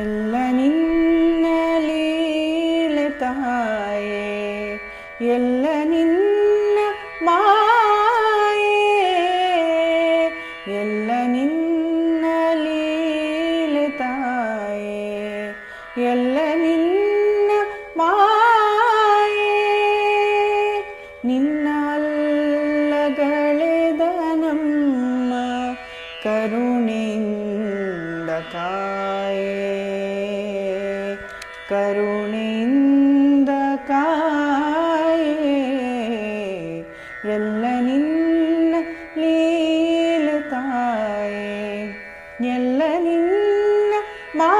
ಎಲ್ಲ ನಿನ್ನಲೀಲ ತಾಯೇ ಎಲ್ಲ ನಿನ್ನ ಮಾಯೇ ಎಲ್ಲ ನಿನ್ನ ಲೀಲ ತಾಯೇ ಎಲ್ಲ ನಿನ್ನ ಮಾಯೇ ನಿನ್ನ ಅಲ್ಲಗಳೆದ ನಮ್ಮ ಕರುಣೆಯಿಂದ കരുണിന്ദകായേ കരുണിന്ദകായേ എല്ല നിന്ന ലീല എല്ല നിന്ന മാ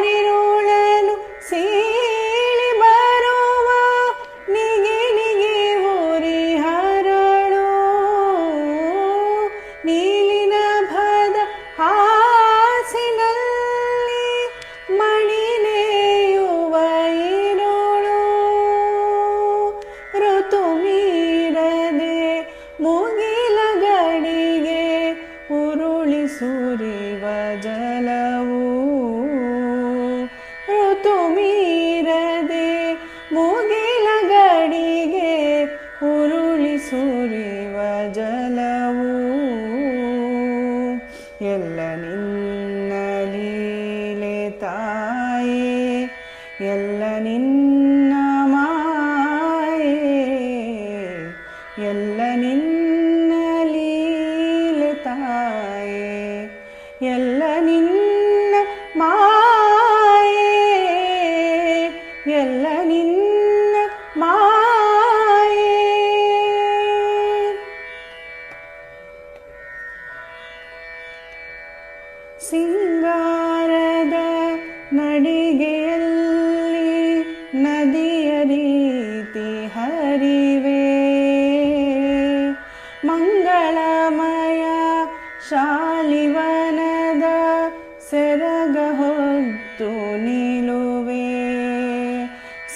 ಕಾರಿರುಳನು ಸೀಳಿ ಬರುವ ನಿಗೆ ನಿಗೆ ಊರಿ ಹರಳು ನೀಲಿನ ಭದ ಹಾಸಿನಲ್ಲಿ ಮಣಿನೆಯುವ ಇರುಳು ಋತು ಮೀರದೆ ಮುಗಿಲ ಗಡಿಗೆ ಉರುಳಿ ಸುರಿವ ಜಲವು ಎಲ್ಲ ನಿನ್ನ ಮಾಯೆ ಎಲ್ಲ ನಿನ್ನ ಲೀಲೆ ತಾಯೆ ಎಲ್ಲ ನಿನ್ನ ಮಾಯೆ ಎಲ್ಲ ನಿನ್ನ ಮಾಯೆ ಸಿಂಗಾರದ ನಡಿ ಶಾಲಿವನದ ಸೆರಗ ಹೊತ್ತು ನಿಲುವೆ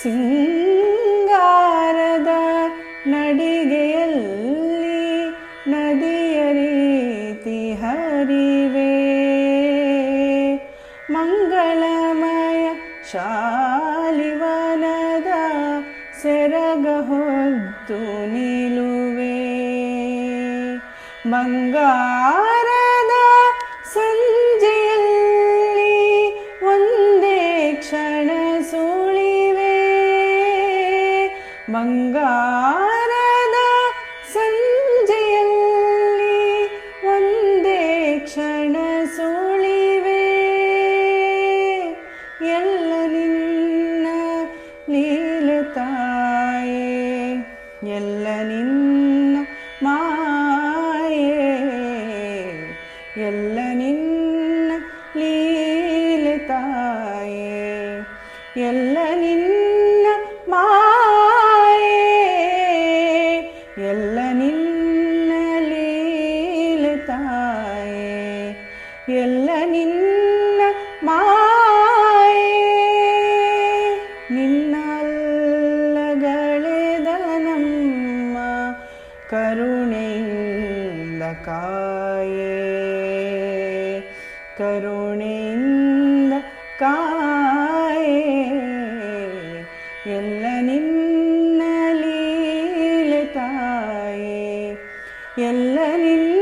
ಸಿಂಗಾರದ ನಡಿಗೆಯಲ್ಲಿ ನದಿಯ ರೀತಿ ಹರಿವೆ ಮಂಗಳಮಯ ಶಾಲಿವನದ ಸೆರಗ ಹೊತ್ತು ನಿಲುವೆ ಮಂಗಳ ಎಲ್ಲ ನಿನ್ನ ಲೀಲೆ ತಾಯೇ ಎಲ್ಲ ನಿನ್ನ ಮಾಯೇ ಎಲ್ಲ ನಿನ್ನ ಲೀಲೆ ತಾಯೇ ಎಲ್ಲ ನಿನ್ನ ಮಾಯೇ നിന്നല്ലകളെതനമ്മ കരുണയില്ല കായേ കായേ എല്ല നിന്നലീലതായേ എല്ല നിന്ന